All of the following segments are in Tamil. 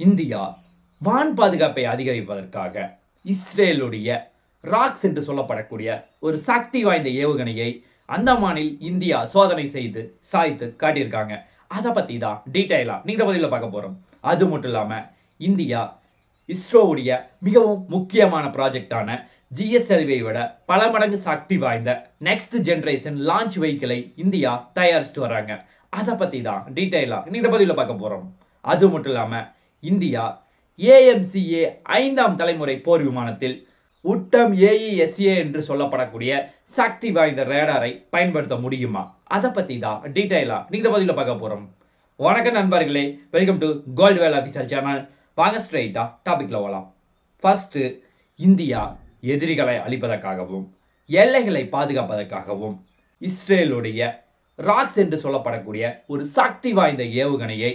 இந்தியா வான் பாதுகாப்பை அதிகரிப்பதற்காக இஸ்ரேலுடைய ராக்ஸ் என்று சொல்லப்படக்கூடிய ஒரு சக்தி வாய்ந்த ஏவுகணையை அந்தமானில் இந்தியா சோதனை செய்து சாய்த்து காட்டியிருக்காங்க. அதை பற்றி தான் டீட்டெயிலாக நீங்கள் பதிலில் பார்க்க போகிறோம் அது மட்டும் இல்லாமல் இந்தியா இஸ்ரோவுடைய மிகவும் முக்கியமான ப்ராஜெக்டான ஜிஎஸ்எல்வியை விட பல மடங்கு சக்தி வாய்ந்த நெக்ஸ்ட் ஜென்ரேஷன் லான்ச் வெஹிக்கிளை இந்தியா தயாரிச்சுட்டு வராங்க. அதை பற்றி தான் டீட்டெயிலாக இந்த பதிவில் பார்க்க போகிறோம் அது மட்டும் இல்லாமல் இந்தியா ஏஎம்சிஏ ஐந்தாம் தலைமுறை போர் விமானத்தில் உட்டம் ஏஇஎஸ்ஏ என்று சொல்லப்படக்கூடிய சக்தி வாய்ந்த ரேடாரை பயன்படுத்த முடியுமா? அதை பற்றி தான் டீட்டெயிலாக நீங்கள் பதிலில் பார்க்க போகிறோம் வணக்கம் நண்பர்களே welcome to gold whale official channel வாங்க ஸ்ட்ரைட்டாக டாபிக்கில் வரலாம் ஃபஸ்ட்டு இந்தியா எதிரிகளை அழிப்பதற்காகவும் எல்லைகளை பாதுகாப்பதற்காகவும் இஸ்ரேலுடைய ராக்ஸ் என்று சொல்லப்படக்கூடிய ஒரு சக்தி வாய்ந்த ஏவுகணையை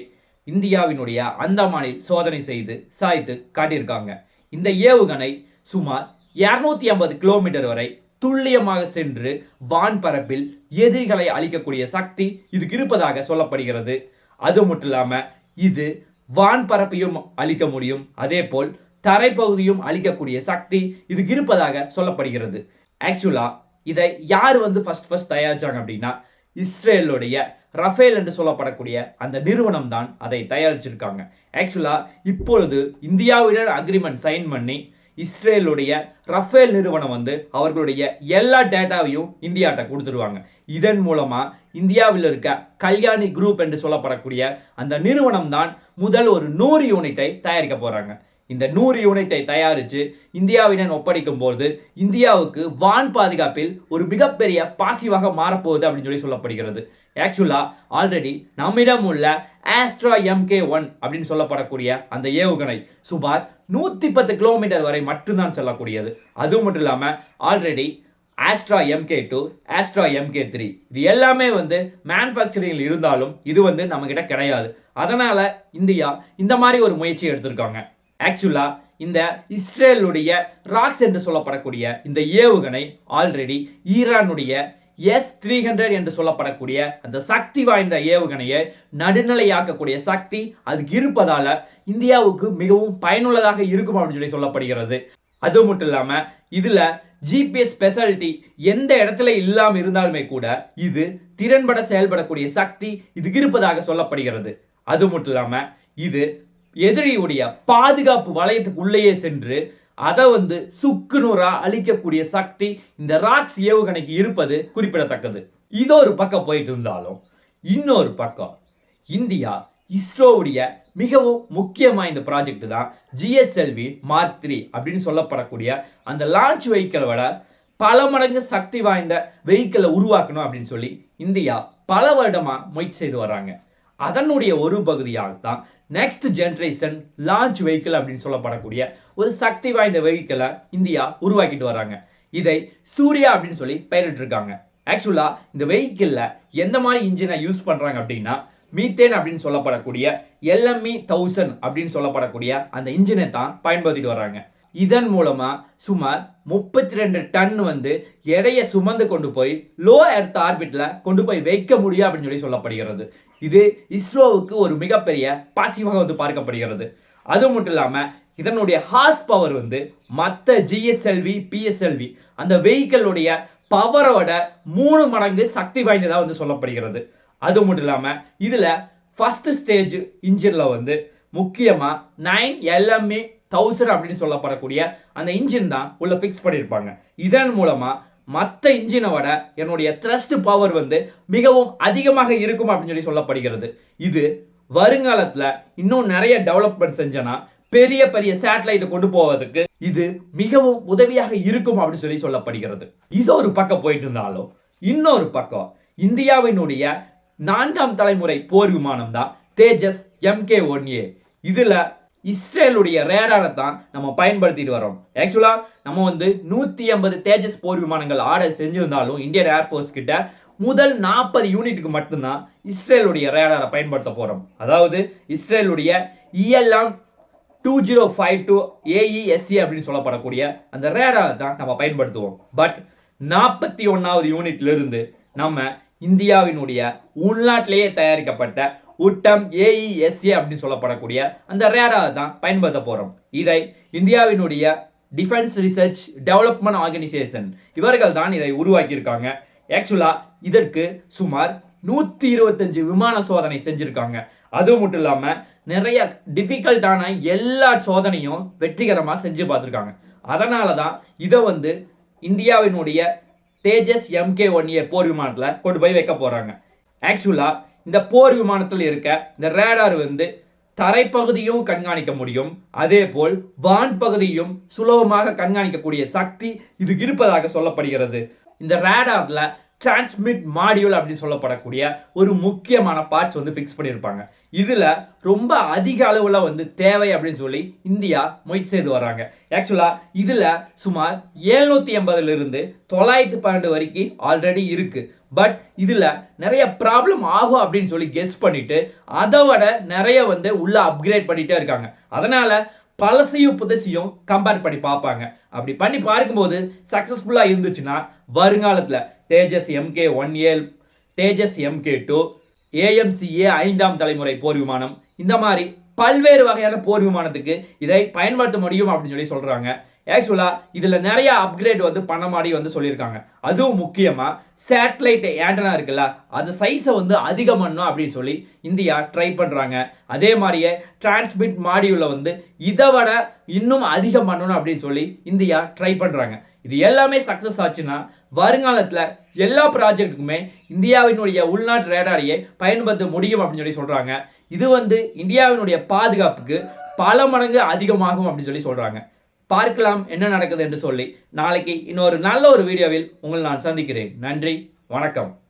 இந்தியாவினுடைய அந்தமானில் சோதனை செய்து சாய்த்து காட்டியிருக்காங்க. இந்த ஏவுகணை சுமார் இரநூத்தி ஐம்பது கிலோமீட்டர் வரை துல்லியமாக சென்று வான்பரப்பில் எதிரிகளை அழிக்கக்கூடிய சக்தி இதுக்கு இருப்பதாக சொல்லப்படுகிறது. அது மட்டும் இல்லாமல் இது வான்பரப்பையும் அழிக்க முடியும். அதே போல் தரைப்பகுதியும் அழிக்கக்கூடிய சக்தி இதுக்கு இருப்பதாக சொல்லப்படுகிறது. ஆக்சுவலாக இதை யார் வந்து ஃபஸ்ட் ஃபஸ்ட் தயாரிச்சாங்க அப்படின்னா இஸ்ரேலுடைய ரஃபேல் என்று சொல்லப்படக்கூடிய அந்த நிறுவனம் தான் அதை தயாரிச்சிருக்காங்க. ஆக்சுவலாக இப்பொழுது இந்தியாவுடன் அக்ரிமெண்ட் சைன் பண்ணி இஸ்ரேலுடைய ரஃபேல் நிறுவனம் வந்து அவர்களுடைய எல்லா டேட்டாவையும் இந்தியாட்ட கொடுத்துருவாங்க. இதன் மூலமாக இந்தியாவில் இருக்க கல்யாணி குரூப் என்று சொல்லப்படக்கூடிய அந்த நிறுவனம் தான் முதல் ஒரு நூறு யூனிட்டை தயாரிக்க போகிறாங்க இந்த நூறு யூனிட்டை தயாரித்து இந்தியாவிடன் ஒப்படைக்கும் போது இந்தியாவுக்கு வான் பாதுகாப்பில் ஒரு மிகப்பெரிய பாசிவாக மாறப்போகுது அப்படின்னு சொல்லி சொல்லப்படுகிறது. ஆக்சுவலாக ஆல்ரெடி நம்மிடம் உள்ள ஆஸ்ட்ரா எம்கே ஒன் அப்படின்னு சொல்லப்படக்கூடிய அந்த ஏவுகணை சுமார் நூற்றி பத்து கிலோமீட்டர் வரை மட்டும்தான் செல்லக்கூடியது. அது மட்டும் இல்லாமல் already Astra MK two Astra MK three இது எல்லாமே வந்து மேனுஃபேக்சரிங்கில் இருந்தாலும் இது வந்து நம்மக்கிட்ட கிடையாது. அதனால் இந்தியா இந்த மாதிரி ஒரு முயற்சி எடுத்திருக்காங்க. ஆக்சுவலா இந்த இஸ்ரேலுடைய ராக்ஸ் என்று சொல்லப்படக்கூடிய இந்த ஏவுகணை ஆல்ரெடி ஈரானுடைய எஸ் த்ரீ ஹண்ட்ரட் என்று சொல்லப்படக்கூடிய அந்த சக்தி வாய்ந்த ஏவுகணையை நடுநிலையாக்கக்கூடிய சக்தி அதுக்கு இருப்பதால இந்தியாவுக்கு மிகவும் பயனுள்ளதாக இருக்கும் அப்படின்னு சொல்லி சொல்லப்படுகிறது. அது மட்டும் இல்லாமல் இதில் ஜிபிஎஸ் ஸ்பெஷாலிட்டி எந்த இடத்துல இல்லாமல் இருந்தாலுமே கூட இது திறன்பட செயல்படக்கூடிய சக்தி இதுக்கு இருப்பதாக சொல்லப்படுகிறது. அது மட்டும் இல்லாமல் இது எதிரியுடைய பாதுகாப்பு வளையத்துக்கு உள்ளேயே சென்று அதை வந்து சுக்கு நூறா அழிக்கக்கூடிய சக்தி இந்த ராக்ஸ் ஏவுகணைக்கு இருப்பது குறிப்பிடத்தக்கது. இது ஒரு பக்கம் போயிட்டு இருந்தாலும் இன்னொரு பக்கம் இந்தியா இஸ்ரோவுடைய மிகவும் முக்கியமாக இந்த ப்ராஜெக்ட் தான் ஜிஎஸ்எல்வி மார்க் த்ரீ அப்படின்னு சொல்லப்படக்கூடிய அந்த லான்ச் வெஹிக்கிளை விட பல மடங்கு சக்தி வாய்ந்த வெஹிக்கிளை உருவாக்கணும் அப்படின்னு சொல்லி இந்தியா பல வருடமாக முயற்சி செய்து வராங்க அதனுடைய ஒரு பகுதியாக தான் நெக்ஸ்ட் ஜென்ரேஷன் லான்ச் வெஹிக்கிள் அப்படின்னு சொல்லப்படக்கூடிய ஒரு சக்தி வாய்ந்த வெஹிக்கிளை இந்தியா உருவாக்கிட்டு வராங்க. இதை சூர்யா அப்படின்னு சொல்லி பெயரிட்டிருக்காங்க. ஆக்சுவலாக இந்த வெஹிக்கிளில் எந்த மாதிரி இன்ஜினை யூஸ் பண்ணுறாங்க அப்படின்னா மீத்தேன் அப்படின்னு சொல்லப்படக்கூடிய எல்எம்இ தௌசண்ட் அப்படின்னு சொல்லப்படக்கூடிய அந்த இன்ஜினை தான் பயன்படுத்திட்டு வராங்க. இதன் மூலமாக சுமார் முப்பத்தி ரெண்டு டன் வந்து எடையை சுமந்து கொண்டு போய் லோ எர்த் ஆர்பிட்டில் கொண்டு போய் வைக்க முடியும் அப்படின்னு சொல்லி சொல்லப்படுகிறது. இது இஸ்ரோவுக்கு ஒரு மிகப்பெரிய பாசிவாக வந்து பார்க்கப்படுகிறது. அது மட்டும் இல்லாமல் இதனுடைய ஹார்ஸ் பவர் வந்து மற்ற ஜிஎஸ்எல்வி பிஎஸ்எல்வி அந்த வெஹிக்கிளுடைய பவரோட மூணு மடங்கு சக்தி வாய்ந்ததாக வந்து சொல்லப்படுகிறது. அது மட்டும் இல்லாமல் இதில் ஃபஸ்ட்டு ஸ்டேஜ் இன்ஜினில் வந்து முக்கியமாக நைன் எல்எம்ஏ தௌசர் அப்படின்னு சொல்லப்படக்கூடிய அந்த இன்ஜின் தான் உள்ள ஃபிக்ஸ் பண்ணியிருப்பாங்க. இதன் மூலமாக மற்ற இன்ஜினை விட என்னுடைய த்ரஸ்ட் பவர் வந்து மிகவும் அதிகமாக இருக்கும் அப்படின்னு சொல்லி சொல்லப்படுகிறது. இது வருங்காலத்தில் இன்னும் நிறைய டெவலப்மெண்ட் செஞ்சனா பெரிய பெரிய சேட்டலைட்டை கொண்டு போவதற்கு இது மிகவும் உதவியாக இருக்கும் அப்படின்னு சொல்லி சொல்லப்படுகிறது. இது ஒரு பக்கம் போயிட்டு இருந்தாலும் இன்னொரு பக்கம் இந்தியாவினுடைய நான்காம் தலைமுறை போர் விமானம் தான் தேஜஸ் எம்கே ஒன் ஏ. இதில் இஸ்ரேலுடைய ரேடாரை தான் நம்ம பயன்படுத்திட்டு வரோம் ஆக்சுவலாக நம்ம வந்து நூற்றி ஐம்பது தேஜஸ் போர் விமானங்கள் ஆர்டர் செஞ்சிருந்தாலும் இந்தியன் ஏர்ஃபோர்ஸ் கிட்ட முதல் நாற்பது யூனிட்டுக்கு மட்டும்தான் இஸ்ரேலுடைய ரேடாரை பயன்படுத்த போகிறோம் அதாவது இஸ்ரேலுடைய ELM two zero five two AESC அப்படின்னு சொல்லப்படக்கூடிய அந்த ரேடாரை தான் நம்ம பயன்படுத்துவோம். பட் நாற்பத்தி ஒன்றாவது யூனிட்லேருந்து நம்ம இந்தியாவினுடைய உள்நாட்டிலேயே தயாரிக்கப்பட்ட ஊட்டம் ஏஇஎஸ்ஏ அப்படின்னு சொல்லப்படக்கூடிய அந்த ரேடார் தான் பயன்படுத்த போகிறோம் இதை இந்தியாவினுடைய டிஃபென்ஸ் ரிசர்ச் டெவலப்மெண்ட் ஆர்கனைசேஷன் இவர்கள் தான் இதை உருவாக்கியிருக்காங்க. ஆக்சுவலாக இதற்கு சுமார் நூற்றி இருபத்தஞ்சு விமான சோதனை செஞ்சுருக்காங்க. அதுவும் மட்டும் இல்லாமல் நிறைய டிஃபிகல்ட்டான எல்லா சோதனையும் வெற்றிகரமாக செஞ்சு பார்த்துருக்காங்க. அதனால தான் இதை வந்து இந்தியாவினுடைய தேஜஸ் எம்கே ஒன் ஏ போர் விமானத்தில் கொண்டு போய் வைக்க போகிறாங்க ஆக்சுவலாக இந்த போர் விமானத்தில் இருக்க இந்த ரேடார் வந்து தரைப்பகுதியும் கண்காணிக்க முடியும். அதே போல் வான் பகுதியும் சுலபமாக கண்காணிக்கக்கூடிய சக்தி இதுக்கு இருப்பதாக சொல்லப்படுகிறது. இந்த ரேடார்ல டிரான்ஸ்மிட் மாடியூல் அப்படின்னு சொல்லப்படக்கூடிய ஒரு முக்கியமான பார்ட்ஸ் வந்து ஃபிக்ஸ் பண்ணியிருப்பாங்க. இதில் ரொம்ப அதிக அளவில் வந்து தேவை அப்படின்னு சொல்லி இந்தியா முயற்சி செய்து வராங்க ஆக்சுவலாக இதில் சுமார் ஏழ்நூற்றி எண்பதுலேருந்து தொள்ளாயிரத்து பன்னெண்டு வரைக்கும் ஆல்ரெடி இருக்குது பட் இதில் நிறைய ப்ராப்ளம் ஆகும் அப்படின்னு சொல்லி கெஸ் பண்ணிவிட்டு அதை விட நிறைய வந்து உள்ளே அப்கிரேட் பண்ணிகிட்டே இருக்காங்க. அதனால் பழசையும் புதுசையும் கம்பேர் பண்ணி பார்ப்பாங்க. அப்படி பண்ணி பார்க்கும்போது சக்ஸஸ்ஃபுல்லாக இருந்துச்சுன்னா வருங்காலத்தில் தேஜஸ் எம்கே ஒன் ஏல் தேஜஸ் எம்கே டூ ஏஎம்சிஏ ஐந்தாம் தலைமுறை போர் விமானம். இந்த மாதிரி பல்வேறு வகையான போர் விமானத்துக்கு இதை பயன்படுத்த முடியும் அப்படின்னு சொல்லி சொல்கிறாங்க ஆக்சுவலாக இதில் நிறைய அப்கிரேட் வந்து பண்ண மாதிரி வந்து சொல்லியிருக்காங்க. அதுவும் முக்கியமாக சேட்டலைட் ஏண்டனா இருக்குல்ல அது சைஸை வந்து அதிகம் பண்ணும் அப்படின்னு சொல்லி இந்தியா ட்ரை பண்ணுறாங்க அதே மாதிரியே டிரான்ஸ்மிட் மாடியூலில் வந்து இதை விட இன்னும் அதிகம் பண்ணணும் அப்படின்னு சொல்லி இந்தியா ட்ரை பண்ணுறாங்க இது எல்லாமே சக்ஸஸ் ஆச்சுன்னா வருங்காலத்தில் எல்லா ப்ராஜெக்ட்டுக்குமே இந்தியாவினுடைய உள்நாட்டு ரேடாரியை பயன்படுத்த முடியும் அப்படின்னு சொல்லி சொல்கிறாங்க இது வந்து இந்தியாவினுடைய பாதுகாப்புக்கு பல மடங்கு அதிகமாகும் அப்படின்னு சொல்லி சொல்கிறாங்க பார்க்கலாம் என்ன நடக்குது என்று சொல்லி நாளைக்கு இன்னொரு நல்ல ஒரு வீடியோவில் உங்களை நான் சந்திக்கிறேன். நன்றி வணக்கம்.